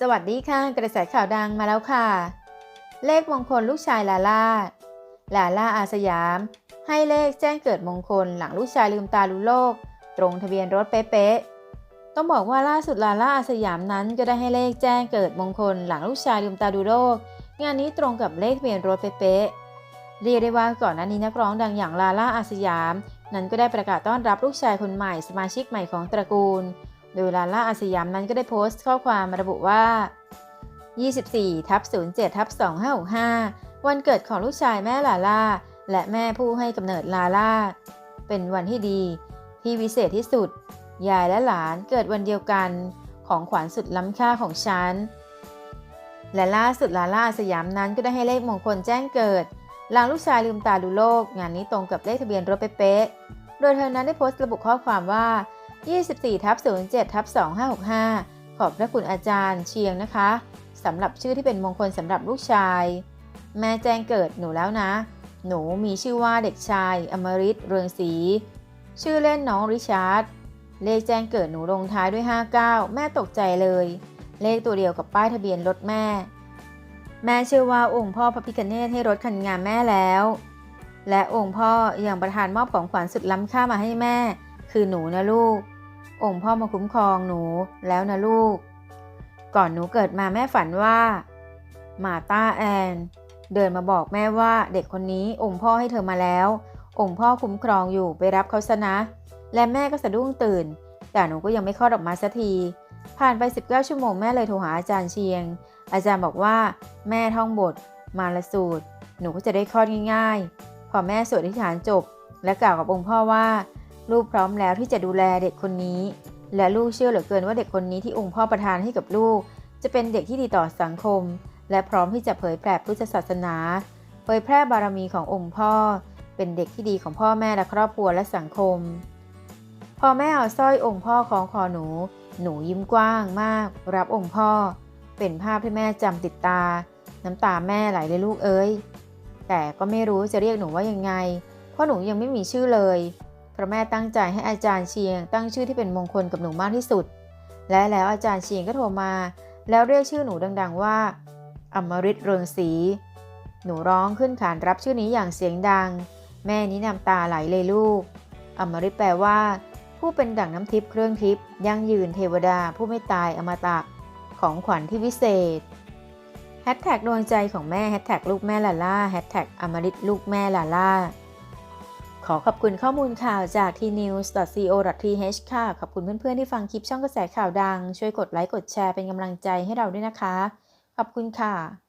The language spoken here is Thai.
สวัสดีค่ะ กระแสข่าวดังมาแล้วค่ะ เลขมงคลลูกชายลาล่าลาล่าอาสยาม ให้เลขแจ้งเกิดมงคลหลังลูกชายลืมตารู้โลก ตรงทะเบียนรถเป๊ะๆต้องบอกว่าล่าสุดลาล่าอาสยามนั้นก็ได้ให้เลขแจ้งเกิดมงคลหลังลูกชายลืมตาดูโลก งานนี้ตรงกับเลขทะเบียนรถเป๊ะๆเรียกได้ว่าก่อนหน้านี้นักร้องดังอย่างลาล่าอาสยาม นั้นก็ได้ประกาศต้อนรับลูกชายคนใหม่สมาชิกใหม่ของตระกูล โดยลาล่าอาสยามนั้นก็ได้โพสต์ข้อความระบุว่า 24ทับ07ทับ2565 วันเกิดของลูกชายแม่ลาล่า และแม่ผู้ให้กำเนิดลาล่า เป็นวันที่ดีที่วิเศษที่สุด ยายและหลานเกิดวันเดียวกันของขวัญสุดล้ำค่าของฉัน และล่าสุดลาล่าอาสยามนั้นก็ได้ให้เลขมงคลแจ้งเกิด หลังลูกชายลืมตาดูโลก งานนี้ตรงกับเลขทะเบียนรถเป๊ะโดยเธอนั้นได้โพสต์ระบุข้อความว่า 24ทับ07ทับ2565 ขอบพระคุณอาจารย์เชียงนะคะสำหรับชื่อที่เป็นมงคลสำหรับลูกชาย แม่แจ้งเกิดหนูแล้วนะ หนูมีชื่อว่าเด็กชาย อมริตเรืองศรีชื่อเล่นน้องริชาร์ดเลขแจ้งเกิดหนูลงท้ายด้วย 59 แม่ตกใจเลย เลขตัวเดียวกับป้ายทะเบียนรถแม่ แม่เชื่อว่าองค์พ่อพระพิคเนตให้รถคันงามแม่แล้ว และองค์พ่ออยังประทานมอบของขวัญสุดล้ำค่ามาให้แม่ คือหนูนะลูก องค์พ่อมาคุ้มครองหนูแล้วนะลูก ก่อนหนูเกิดมาแม่ฝันว่า มาตาแอน เดินมาบอกแม่ว่าเด็กคนนี้องค์พ่อให้เธอมาแล้ว องค์พ่อคุ้มครองอยู่ไปรับเขาซะนะ และแม่ก็สะดุ้งตื่น แต่หนูก็ยังไม่คลอดออกมาสักทีผ่านไป 19 ชั่วโมงแม่เลยโทรหาอาจารย์เชียง อาจารย์บอกว่า แม่ท่องบท มาละสูตร หนูก็จะได้คลอดง่ายๆ พอแม่สวดอธิษฐานจบ และกล่าวกับองค์พ่อว่า ลูกพร้อมแล้วที่จะดูแลเด็กคนนี้ และลูกเชื่อเหลือเกินว่าเด็กคนนี้ที่องค์พ่อประทานให้กับลูก จะเป็นเด็กที่ดีต่อสังคม และพร้อมที่จะเผยแผ่พุทธศาสนา เผยแพร่บารมีขององค์พ่อ เป็นเด็กที่ดีของพ่อแม่และครอบครัวและสังคม พอแม่เอาสร้อยองค์พ่อของคอหนู หนูยิ้มกว้างมาก รับองค์พ่อ เป็นภาพที่แม่จำติดตา น้ำตาแม่ไหลเลยลูกเอ้ยแต่ก็ไม่รู้จะเรียกหนูว่ายังไง เพราะหนูยังไม่มีชื่อเลย พระแม่ตั้งใจให้อาจารย์เชียง ตั้งชื่อที่เป็นมงคลกับหนูมากที่สุด และแล้วอาจารย์เชียงก็โทรมา แล้วเรียกชื่อหนูดังๆว่าอมริตเรืองศรีหนูร้องขึ้นขานรับชื่อนี้อย่างเสียงดัง แม่นี้น้ำตาไหลเลยลูก อมริตแปลว่า ผู้เป็นดั่งน้ำทิพย์เครื่องทิพย์ยั่งยืนเทวดาผู้ไม่ตายอมตะของขวัญที่วิเศษแฮชแท็กดวงใจของแม่แฮชแท็กลูกแม่ลาล่าแฮชแท็กอมริตลูกแม่ลาล่า ขอขอบคุณข้อมูลข่าวจาก tnews.co.th ค่ะ ขอบคุณเพื่อนๆที่ฟังคลิปช่องกระแสข่าวดัง ช่วยกดไลค์กดแชร์เป็นกำลังใจให้เราด้วยนะคะ ขอบคุณค่ะ